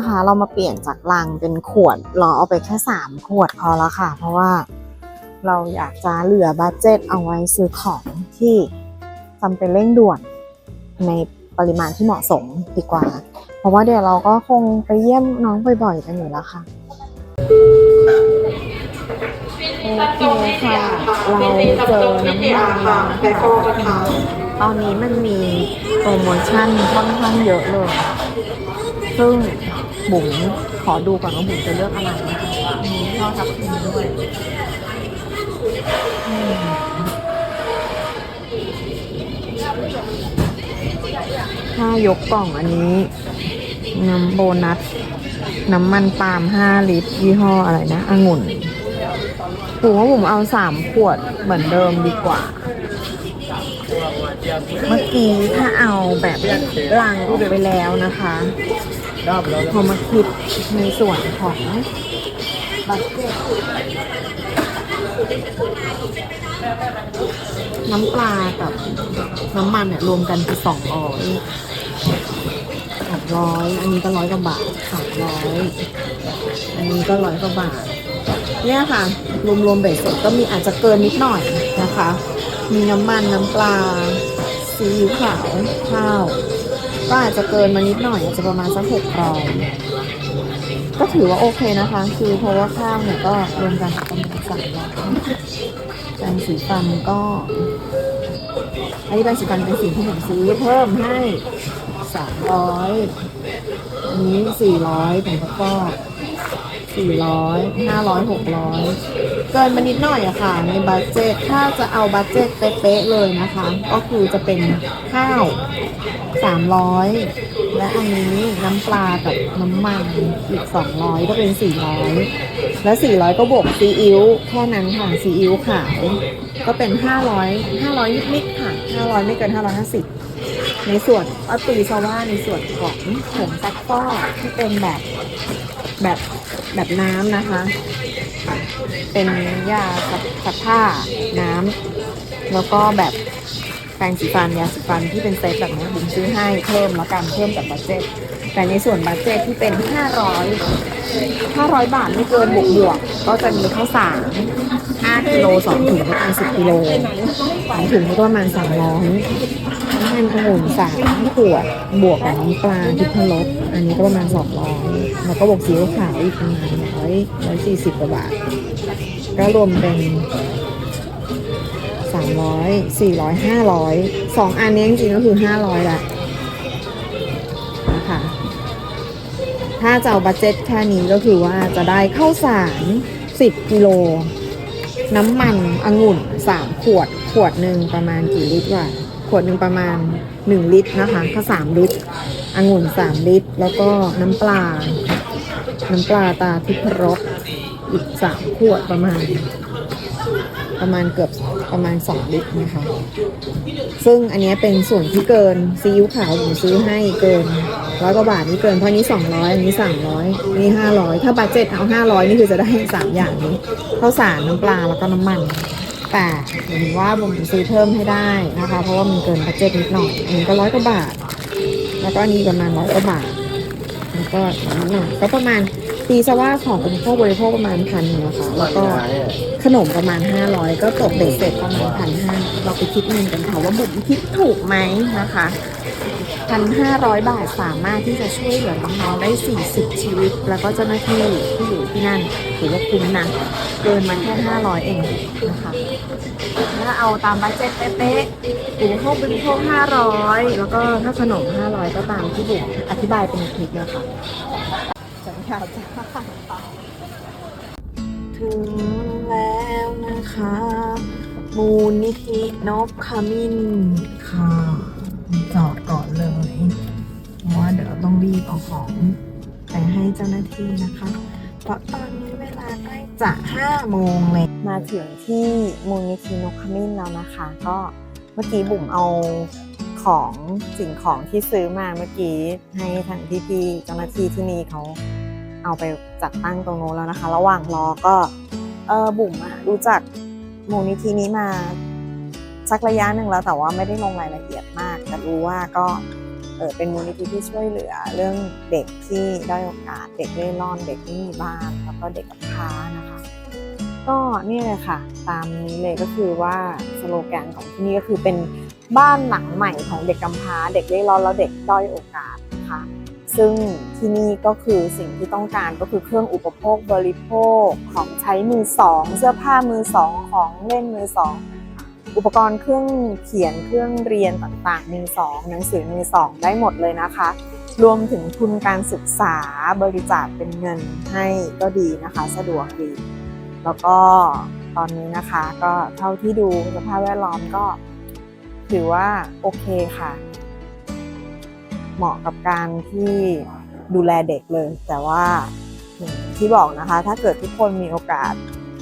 นะคะ เรามาเปลี่ยนจากลังเป็นขวด เราเอาไปแค่3ขวดพอแล้วค่ะ เพราะว่าเราอยากจะเหลือบัตเจ็ตเอาไว้ซื้อของที่จำเป็นเร่งด่วนในปริมาณที่เหมาะสมดีกว่า เพราะว่าเดี๋ยวเราก็คงไปเยี่ยมน้องบ่อยๆกันอยู่แล้วค่ะโอเคค่ะ เราเจอน้ำยาล้างแอลกอฮอล์นะคะตอนนี้มันมีโปรโมชั่นค่อนข้างเยอะเลย ซึ่ง บุ๋มขอดูก่อนว่าบุ๋มจะเลือกอะไรนะคะมีข้าวทับทิมด้วยถ้ายกกล่องอันนี้น้ำโบนัส น้ำมันปาล์ม5ลิตร ยี่ห้ออะไรนะองุ่นผมว่าผมเอา3ขวดเหมือนเดิมดีกว่า เมื่อกี้ถ้าเอาแบบลังออกไปแล้วนะคะ พอมาคิดในส่วนของบัตเจ็ตน้ำปลากับน้ำมันเนี่ยรวมกันคือสองร้อยสองร้อยอันนี้ก็ร้อยกว่าบาทสามร้อยอันนี้ก็ร้อยกว่าบาท เนี่ยค่ะ รวมๆเบ็ดเสร็จก็มีอาจจะเกินนิดหน่อยนะคะ มีน้ำมันน้ำปลาซีอิ๊วขาวข้าว ก็อาจจะเกินมานิดหน่อยอาจจะประมาณสักหกร้อยก็ถือว่าโอเคนะคะ คือเพราะว่าข้าวเนี่ยก็รวมกันประมาณสามร้อยแปรงสีฟันก็อันนี้แปรงสีฟันเป็นสีที่ผมซื้อเพิ่มให้สามร้อยนี้สี่ร้อยผมก็ สี่ร้อยห้าร้อยหกร้อยเกินมานิดหน่อยอะค่ะ ในบัตเจตถ้าจะเอาบัตเจตเป๊ะๆเลยนะคะ ก็คือจะเป็นข้าวสามร้อยและอันนี้น้ำปลากับน้ำมันอีกสองร้อยก็เป็นสี่ร้อยและสี่ร้อยก็บวกซีอิ๊วแค่นั้นค่ะซีอิ๊วขาวก็เป็นห้าร้อยห้าร้อยนิดๆค่ะห้าร้อยไม่เกินห้าร้อยห้าสิบในส่วนอัตีซาว่าในส่วนของผงซักฟอกที่เป็นแบบ แบบแบบน้ำนะคะ เป็นยาซักซักผ้าน้ำแล้วก็แบบแปรงสีฟันยาสีฟันที่เป็นเซตแบบนี้บุ๋มซื้อให้เพิ่มแล้วกันเพิ่มจากบัตเจ็ตแต่ในส่วนบัตเจ็ตที่เป็น 500 500 บาทไม่เกินบวกบวกก็จะมีข้าวสาร5กิโล2ถุงก็ประมาณ10กิโล2ถุงก็ประมาณ300 น้ำมันองุ่น3ขวด บวกกับน้ำปลาทิพรสอันนี้ก็ประมาณ200แล้วก็บวกซีอิ๊วขาวอีกประมาณ100 140กว่าบาท ก็รวมเป็นสามร้อยสี่ร้อยห้าร้อยสองอันนี้จริงๆก็คือห้าร้อยละนะคะถ้าจะเอาบัตเจ็ตแค่นี้ก็คือว่าจะได้ข้าวสารสิบกิโลน้ำมันองุ่นสามขวด ขวดหนึ่งประมาณกี่ลิตรวะ ขวดหนึ่งประมาณหนึ่งลิตรนะคะก็สามลิตรองุ่นสามลิตร แล้วก็น้ำปลา น้ำปลาตาทิพรสอีกสามขวดประมาณ ประมาณเกือบประมาณ 2 ลิตรนะคะ ซึ่งอันนี้เป็นส่วนที่เกินซีอิ๊วขาวผมซื้อให้เกินร้อยกว่าบาทนี่เกินเพราะนี้ 200 อันนี้ 300 นี่ 500 ถ้าบัตเจ็ตเอา 500 นี่คือจะได้ 3 อย่างนี้ข้าวสารน้ำปลาแล้วก็น้ำมัน แต่เห็นว่าผมซื้อเพิ่มให้ได้นะคะ เพราะว่ามันเกินบัตเจ็ตนิดหน่อยอันนี้ก็ร้อยกว่าบาท แล้วก็อันนี้ประมาณร้อยกว่าบาทแล้วก็นิดหน่อยก็ประมาณตีซะว่าของอุปโภคบริโภคประมาณพันหนึ่งนะคะแล้วก็ขนมประมาณ 500 ก็ตกเบ็ดเสร็จประมาณพันห้าเราไปคิดเงินกันค่ะว่าบุ๋มคิดถูกไหมนะคะ พันห้าร้อยบาทสามารถที่จะช่วยเหลือน้องๆได้ 40 ชีวิต แล้วก็เจ้าหน้าที่ที่อยู่ที่นั่นถือว่าคุ้มนะเกินมาแค่ 500 เองนะคะถ้าเอาตามบัตเจ็ตเป๊ะๆอุปโภคบริโภค500 แล้วก็ถ้าขนม 500 ก็ตามที่บุ๋มอธิบายเป็นคลิปเลยค่ะจังค่ะจ้าถึงแล้วนะคะ มูลนิธินกขมิ้นค่ะ ต้องรีบเอาของไปให้เจ้าหน้าที่นะคะ เพราะตอนนี้เวลาใกล้จะ5โมงเลยมาถึงที่มูลนิธินกขมิ้นแล้วนะคะ ก็เมื่อกี้บุ๋มเอาของสิ่งของที่ซื้อมาเมื่อกี้ให้ทางพี่ๆเจ้าหน้าที่ที่นี่เขาเอาไปจัดตั้งตรงโน้นแล้วนะคะ ระหว่างรอก็เออบุ๋มอะรู้จักมูลนิธินี้มาสักระยะหนึ่งแล้วแต่ว่าไม่ได้ลงรายละเอียดมาก แต่รู้ว่าก็ เออเป็นมูลนิธิที่ช่วยเหลือเรื่องเด็กที่ด้อยโอกาส เด็กเร่ร่อน เด็กไม่มีบ้านแล้วก็เด็กกำพร้านะคะ ก็นี่เลยค่ะ ตามนี้เลยก็คือว่าสโลแกนของที่นี่ก็คือเป็นบ้านหลังใหม่ของเด็กกำพร้า เด็กเร่ร่อนแล้วเด็กด้อยโอกาสนะคะซึ่งที่นี่ก็คือสิ่งที่ต้องการก็คือเครื่องอุปโภคบริโภคของใช้มือสอง เสื้อผ้ามือสอง ของเล่นมือสอง อุปกรณ์เครื่องเขียนเครื่องเรียนต่างๆมือสองหนังสือมือสองได้หมดเลยนะคะ รวมถึงทุนการศึกษาบริจาคเป็นเงินให้ก็ดีนะคะ สะดวกดี แล้วก็ตอนนี้นะคะก็เท่าที่ดูสภาพแวดล้อมก็ถือว่าโอเคค่ะ เหมาะกับการที่ดูแลเด็กเลย แต่ว่าที่บอกนะคะ ถ้าเกิดทุกคนมีโอกาส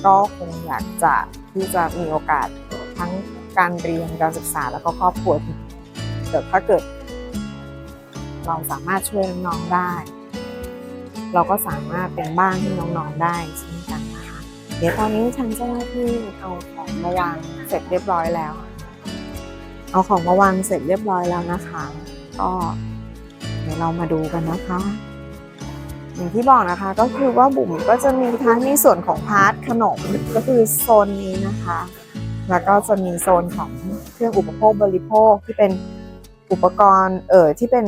ก็คงอยากจะที่จะมีโอกาส ทั้งการเรียนการศึกษาแล้วก็ครอบครัวแต่ถ้าเกิด เราสามารถช่วยน้องๆได้ เราก็สามารถเป็นบ้านให้น้องๆได้เช่นกันนะคะเดี๋ยวตอนนี้ทางเจ้าหน้าที่เอาของมาวางเสร็จเรียบร้อยแล้ว เอาของมาวางเสร็จเรียบร้อยแล้วนะคะ ก็เดี๋ยวเรามาดูกันนะคะอย่างที่บอกนะคะก็คือว่าบุ๋มก็จะมีทั้งในส่วนของพาร์ทขนมก็คือโซนนี้นะคะ แล้วก็จะมีโซนของเครื่องอุปโภคบริโภคที่เป็นอุปกรณ์เอ่อที่เป็น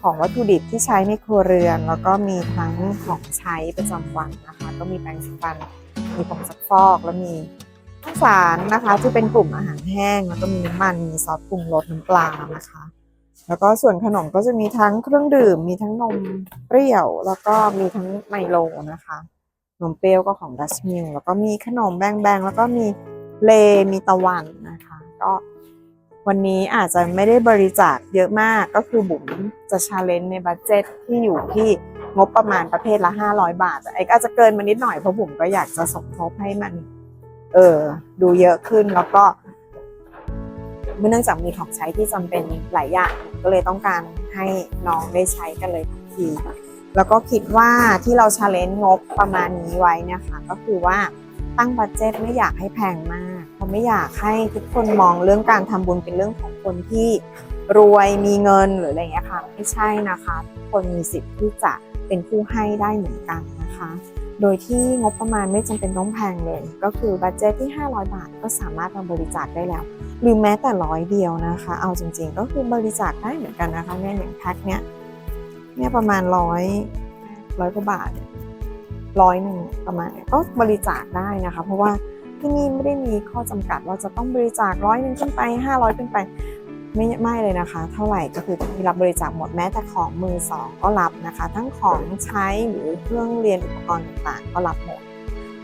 ของวัตถุดิบที่ใช้ในครัวเรือน แล้วก็มีทั้งของใช้ประจำวันนะคะ ก็มีแปรงสีฟัน มีผงซักฟอกแล้วมีข้าวสารนะคะที่เป็นกลุ่มอาหารแห้ง แล้วก็มีน้ำมันมีซอสปรุงรสน้ำปลานะคะ แล้วก็ส่วนขนมก็จะมีทั้งเครื่องดื่ม มีทั้งนมเปรี้ยว แล้วก็มีทั้งไมโลนะคะนมเปรี้ยวก็ของดัชมิลแล้วก็มีขนมแบงๆแล้วก็มี เลมีตะวันนะคะ ก็วันนี้อาจจะไม่ได้บริจาคเยอะมากก็คือบุ๋มจะชาเลนจ์ในบัตเจ็ตที่อยู่ที่งบประมาณประเภทละ 500 บาทไอ้ก็อาจจะเกินมานิดหน่อยเพราะบุ๋มก็อยากจะสมทบให้มัน เออดูเยอะขึ้นแล้วก็เนื่องจากมีของใช้ที่จำเป็นหลายอย่างก็เลยต้องการให้น้องได้ใช้กันเลยทันทีแล้วก็คิดว่าที่เราชาเลนจ์งบประมาณนี้ไว้นะคะ ก็คือว่าตั้งบัตเจตไม่อยากให้แพงมาก ไม่อยากให้ทุกคนมองเรื่องการทำบุญเป็นเรื่องของคนที่รวยมีเงินหรืออะไรเงี้ยค่ะไม่ใช่นะคะทุกคนมีสิทธิ์ที่จะเป็นผู้ให้ได้เหมือนกันนะคะ โดยที่งบประมาณไม่จำเป็นต้องแพงเลย ก็คือบัตเจตที่ 500 บาทก็สามารถมาบริจาคได้แล้ว หรือแม้แต่ร้อยเดียวนะคะ เอาจริงๆ ก็คือบริจาคได้เหมือนกันนะคะเนี่ยอย่างแพ็คเนี้ยเนี่ยประมาณร้อยร้อยกว่าบาทร้อยหนึ่งประมาณเนี้ยก็บริจาคได้นะคะ เพราะว่า ที่นี่ไม่ได้มีข้อจำกัดว่าจะต้องบริจาคร้อยหนึ่งขึ้นไปห้าร้อยขึ้นไป ไม่ไม่เลยนะคะ เท่าไหร่ก็คือที่รับบริจาคหมดแม้แต่ของมือสองก็รับนะคะ ทั้งของใช้หรือเครื่องเรียนอุปกรณ์ต่างๆ ก็รับหมด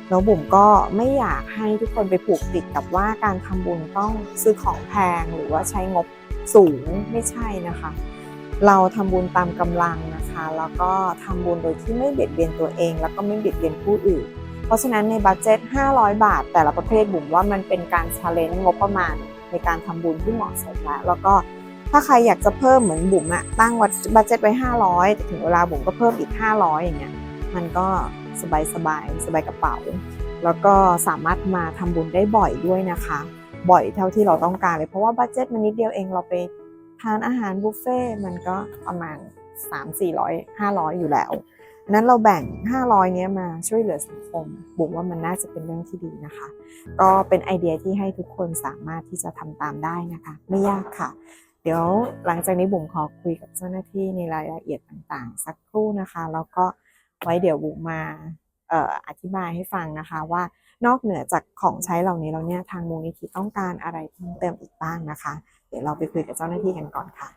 แล้วบุ๋มก็ไม่อยากให้ทุกคนไปผูกติดกับว่าการทำบุญต้องซื้อของแพงหรือว่าใช้งบสูงไม่ใช่นะคะ เราทำบุญตามกำลังนะคะ แล้วก็ทำบุญโดยที่ไม่เบียดเบียนตัวเอง แล้วก็ไม่เบียดเบียนผู้อื่น เพราะฉะนั้นในบัตเจ็ต 500 บาท แต่ละประเภทบุ๋มว่ามันเป็นการชาเลนจ์งบประมาณในการทำบุญที่เหมาะสมแล้วแล้วก็ถ้าใครอยากจะเพิ่มเหมือนบุ๋มอะตั้งวัดบัตเจ็ตไว้ 500แต่ถึงเวลาบุ๋มก็เพิ่มอีก 500 อย่างเงี้ยมันก็สบายสบายสบายกระเป๋า แล้วก็สามารถมาทำบุญได้บ่อยด้วยนะคะ บ่อยเท่าที่เราต้องการเลยเพราะว่าบัตเจ็ตมันนิดเดียวเองเราไปทานอาหารบุฟเฟ่มันก็ประมาณ 3 400 500 อยู่แล้ว นั้นเราแบ่ง 500 เนี้ยมาช่วยเหลือสังคมบุ๋มว่ามันน่าจะเป็นเรื่องที่ดีนะคะ ก็เป็นไอเดียที่ให้ทุกคนสามารถที่จะทำตามได้นะคะ ไม่ยากค่ะ เดี๋ยวหลังจากนี้บุ๋มขอคุยกับเจ้าหน้าที่ในรายละเอียดต่างๆ สักครู่นะคะ แล้วก็ไว้เดี๋ยวบุ๋มมาเอ่ออธิบายให้ฟังนะคะว่านอกเหนือจากของใช้เหล่านี้แล้วเนี่ยทางมูลนิธิต้องการอะไรเพิ่มเติมอีกบ้างนะคะ เดี๋ยวเราไปคุยกับเจ้าหน้าที่กันก่อนค่ะ